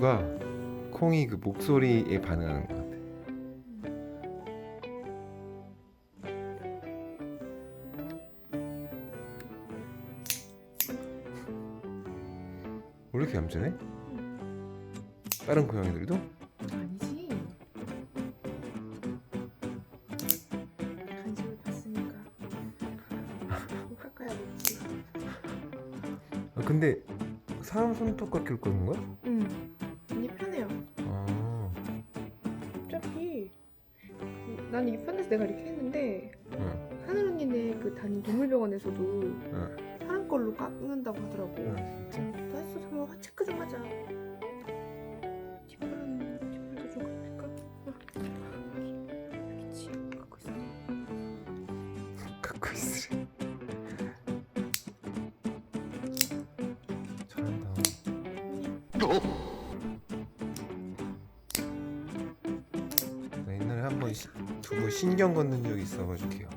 고양이 그 목소리에 반응하는 것 같아. 왜 이렇게 얌전해? 다른 고양이들도? 아니지. 간식을 봤으니까 꼭 깎아야 겠지. 아, 근데 사람 손톱 깎일 거는 거야? 난 이게 편해서 내가 이렇게 했는데 응, 하늘 언니네 그 다닌 동물병원에서도 응, 사람 걸로 깎는다고 하더라고. 응, 진짜? 나 했어. 정말 화- 체크 좀 하자. 뒷발은 뒷발도 좀 깎을까? 어. 알겠지. 깎고 있어. 갖고 있으래. 잘한다. 나 신경 걷는 적이 있어가지고 걔가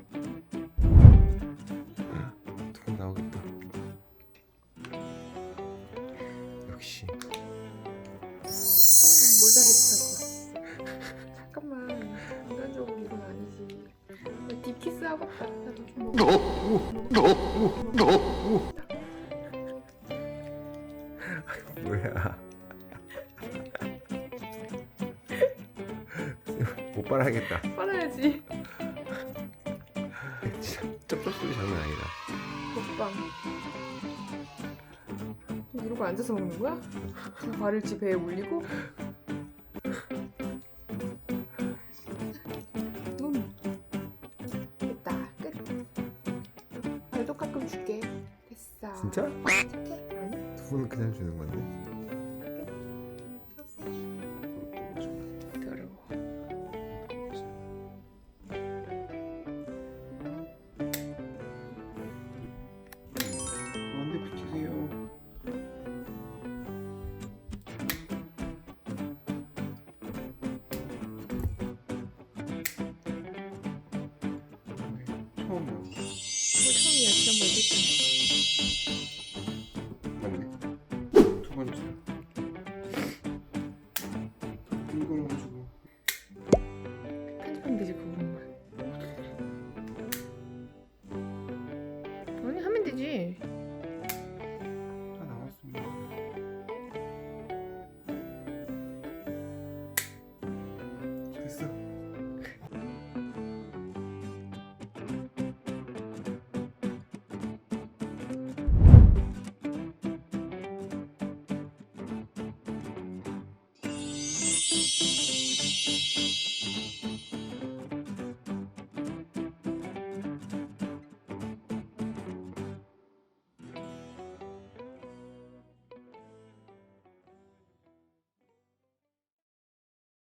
두부 나오겠다. 역시 몰다리 붙을 거. 잠깐만. 인간적으로 이건 아니지. 나 딥키스 하고 싶다. 나도 좀 먹어. 뭐야? 못 빨아야겠다. 빨아 야지. 진짜 쩝쩝 소리 장난 아니다. 먹방. 이러고 앉아서 먹는 거야? 두 발을 지 배에 올리고? 음. 됐다. 끝. 발도 가끔 줄게. 됐어. 진짜? 착해. 아니? 두부는 그냥 주는 건데. 뭐 처음이야. 그거 처음이야. 지난번에 했잖아. 아니. 두 번째. 이걸 가지고. 편집하면 되지 그거만. 아니 하면 되지.